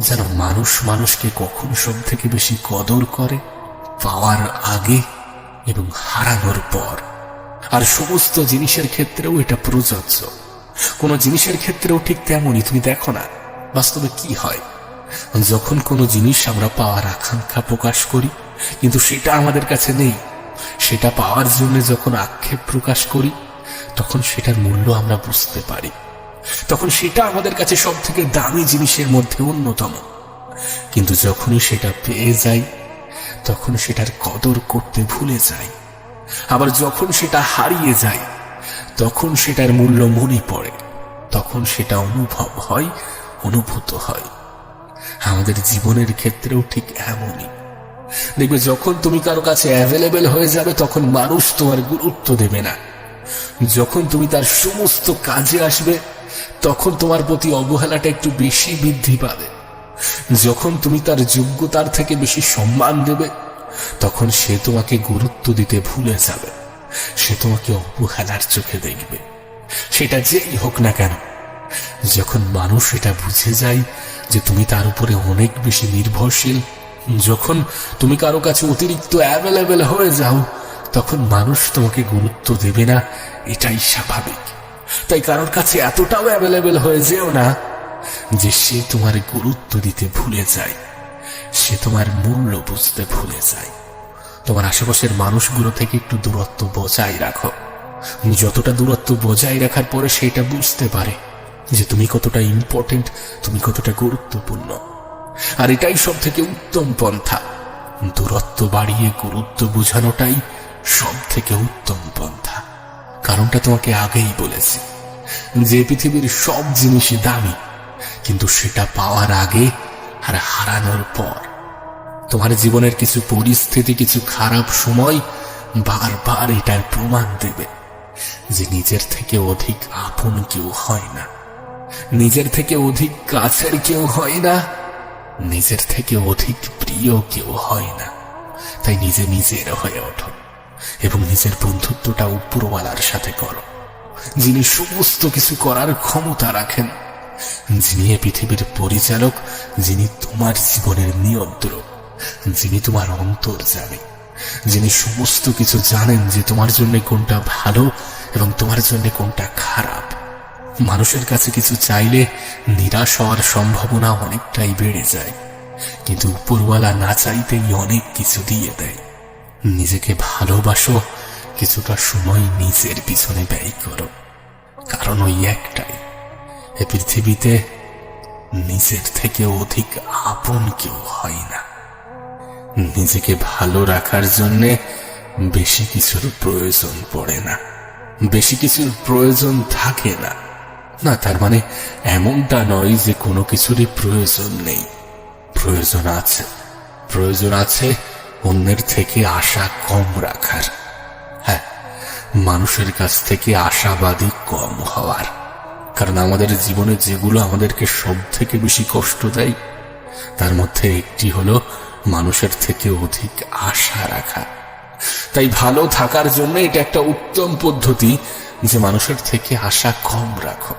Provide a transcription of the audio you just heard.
যেন মানুষ মানুষকে কখন সব থেকে বেশি কদর করে, পাওয়ার আগে এবং হারানোর পর। আর সমস্ত জিনিসের ক্ষেত্রেও এটা প্রযোজ্য। কোন জিনিসের ক্ষেত্রেও ঠিক তেমনই, তুমি দেখো না, বাস্তবে কি হয়? যখন কোনো জিনিস আমরা পাওয়ার আকাঙ্ক্ষা প্রকাশ করি, কিন্তু সেটা আমাদের কাছে নেই, সেটা পাওয়ার জন্য যখন আক্ষেপ প্রকাশ করি, তখন সেটার মূল্য আমরা বুঝতে পারি। তখন সেটা আমাদের কাছে সব থেকে দামি জিনিসের মধ্যে অন্যতম। কিন্তু যখনই সেটা পেয়ে যাই তখন সেটার কদর করতে ভুলে যাই। আবার যখন সেটা হারিয়ে যায় তখন সেটার মূল্য মনে পড়ে। তখন সেটা অনুভব হয়, অনুভূত হয়। আমাদের জীবনের ক্ষেত্রেও ঠিক এমনই। দেখবে যখন তুমি কারও কাছে অ্যাভেলেবেল হয়ে যাবে, তখন মানুষ তোমার গুরুত্ব দেবে না। যখন তুমি তার সমস্ত কাজে আসবে, তখন তোমার প্রতি অবহেলাটা একটু বেশি বৃদ্ধি পাবে। যখন তুমি তার যোগ্যতার থেকে বেশি সম্মান দেবে, তখন সে তোমাকে গুরুত্ব দিতে ভুলে যাবে। সে তোমাকে অবহেলার চোখে দেখবে। সেটা যেই হোক না কেন, যখন মানুষ এটা বুঝে যায় যে তুমি তার উপরে অনেক বেশি নির্ভরশীল, যখন তুমি কারও কাছে অতিরিক্ত অ্যাভেলেবেল হয়ে যাও তখন মানুষ তোমাকে গুরুত্ব দেবে না, এটাই স্বাভাবিক। তাই কারোর কাছে এতটাও অ্যাভেলেবেল হয়ে যেও না যে সে তোমার গুরুত্ব দিতে ভুলে যায়, সে তোমার মূল্য বুঝতে ভুলে যায়। তোমার আশেপাশের মানুষগুলো থেকে একটু দূরত্ব বজায় রাখো। যতটা দূরত্ব বজায় রাখার পরে সেটা বুঝতে পারে যে তুমি কতটা ইম্পর্টেন্ট তুমি কতটা গুরুত্বপূর্ণ। আর এটাই সব থেকে উত্তম পন্থা। দূরত্ব বাড়িয়ে গুরুত্ব বোঝানোটাই সব থেকে উত্তম পন্থা। কারণটা তোমাকে আগেই বলেছি। যে পৃথিবীর সব জিনিসই দামি, কিন্তু সেটা পাওয়ার আগে আর হারানোর পর। তোমার জীবনের কিছু পরিস্থিতি, কিছু খারাপ সময় বারবার এটার প্রমাণ দেবে যে নিজের থেকে অধিক আপন কেউ হয় না। নিজের থেকে অধিক কাছের কেউ হয় না। নিজের থেকে অধিক প্রিয় কেউ হয় না। তাই নিজে নিজের হয়ে ওঠো। এবং নিজের বন্ধুত্বটা উপরওয়ালার সাথে করো। যিনি সমস্ত কিছু করার ক্ষমতা রাখেন, যিনি এ পৃথিবীর পরিচালক, যিনি তোমার জীবনের নিয়ন্ত্রক, যিনি তোমার অন্তর জানে, যিনি সমস্ত কিছু জানেন যে তোমার জন্য কোনটা ভালো এবং তোমার জন্য কোনটা খারাপ। মানুষের কাছে কিছু চাইলে নিরাশ হওয়ার সম্ভাবনা অনেকটাই বেড়ে যায়, কিন্তু উপরওয়ালা না চাইতেই অনেক কিছু দিয়ে দেয়। নিজেকে ভালোবাসো, কিছুটা সময় নিজের পিছনে ব্যয় করো। কারণ ওই একটাই, এ পৃথিবীতে নিজের থেকে অধিক আপন কেউ হয় না। নিজেকে ভালো রাখার জন্যে বেশি কিছুর প্রয়োজন পড়ে না, বেশি কিছুর প্রয়োজন থাকে না। না, তার মানে এমনটা নয় যে কোনো কিছুরই প্রয়োজন নেই। প্রয়োজন আছে প্রয়োজন আছে অন্যের থেকে আশা কম রাখার। হ্যাঁ মানুষের কাছ থেকে আশাবাদী কম হওয়ার। কারণ আমাদের জীবনে যেগুলো আমাদেরকে সব থেকে বেশি কষ্ট দেয়, তার মধ্যে একটি হলো মানুষের থেকে অধিক আশা রাখা। তাই ভালো থাকার জন্য এটা একটা উত্তম পদ্ধতি যে মানুষের থেকে আশা কম রাখো।